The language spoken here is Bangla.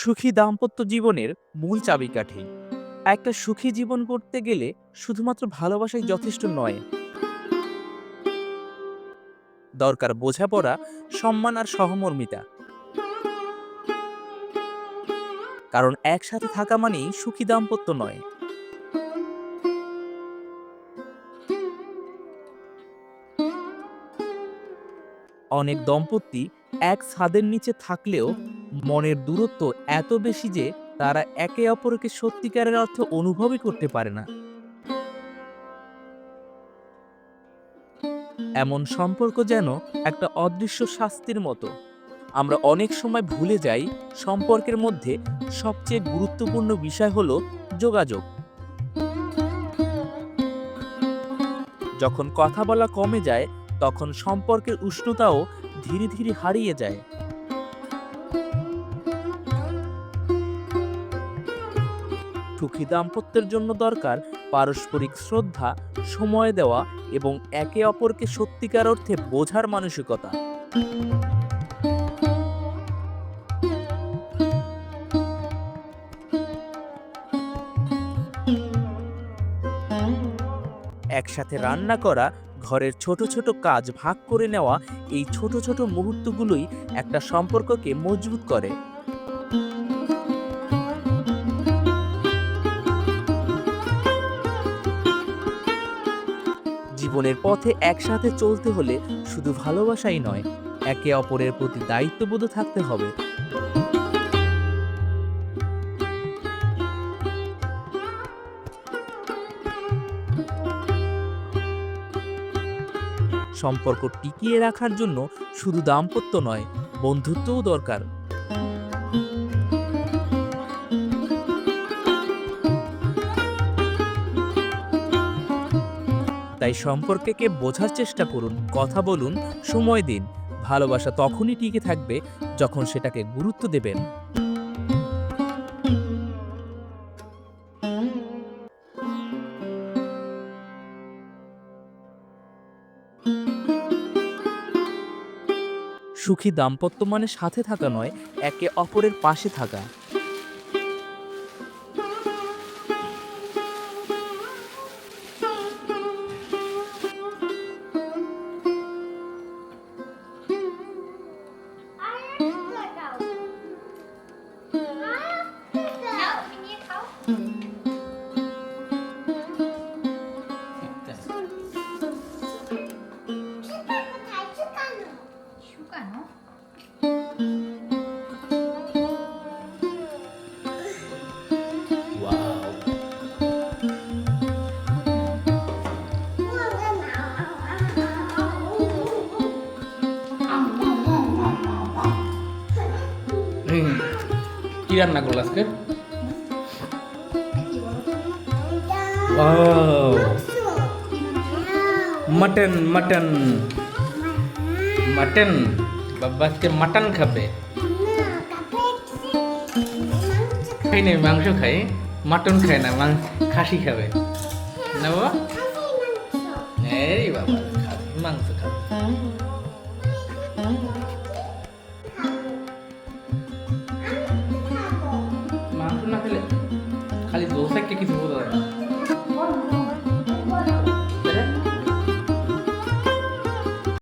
সুখী দাম্পত্য জীবনের মূল চাবিকাঠি। একটা সুখী জীবন করতে গেলে শুধুমাত্র ভালোবাসাই যথেষ্ট নয়। দরকার বোঝাপড়া, সম্মান আর সহমর্মিতা। কারণ একসাথে থাকা মানেই সুখী দাম্পত্য নয়। অনেক দম্পতি এক ছাদের নিচে থাকলেও মনের দূরত্ব এত বেশি যে তারা একে অপরকে সত্যিকারের অর্থে অনুভবই করতে পারে না। এমন সম্পর্ক যেন একটা অদৃশ্য শাস্তির মতো। আমরা অনেক সময় ভুলে যাই সম্পর্কের মধ্যে সবচেয়ে গুরুত্বপূর্ণ বিষয় হলো যোগাযোগ। যখন কথা বলা কমে যায়, তখন সম্পর্কের উষ্ণতাও ধীরে ধীরে হারিয়ে যায়। সুখী দাম্পত্যের জন্য দরকার পারস্পরিক শ্রদ্ধা, সময় দেওয়া এবং একে অপরকে সত্যিকার অর্থে বোঝার মানসিকতা। একসাথে রান্না করা, ঘরের ছোট ছোট কাজ ভাগ করে নেওয়া, এই ছোট ছোট মুহূর্তগুলোই একটা সম্পর্ককে মজবুত করে। জীবনের পথে একসাথে চলতে হলে শুধু ভালোবাসাই নয়, একে অপরের প্রতি দায়িত্ববোধ থাকতে হবে। সম্পর্ক টিকিয়ে রাখার জন্য শুধু দাম্পত্য নয়, বন্ধুত্বও দরকার। তাই সম্পর্ককে বোঝার চেষ্টা করুন, কথা বলুন, সময় দিন। ভালোবাসা তখনই টিকে থাকবে যখন সেটাকে গুরুত্ব দেবেন। সুখী দাম্পত্য মানে সাথে থাকা নয়, একে অপরের পাশে থাকা। হুম। কি রান্না করল আজকে মটন মটন मटन বাবা আজকে মাটন খাবে খাই না মাংস খাই মাটন খায় না মাংস খাসি খাবে না বাবা এই বাবা খাবে মাংস খাবে মাংস না খেলে খালি দোসাকে কিছু বোঝা যায় না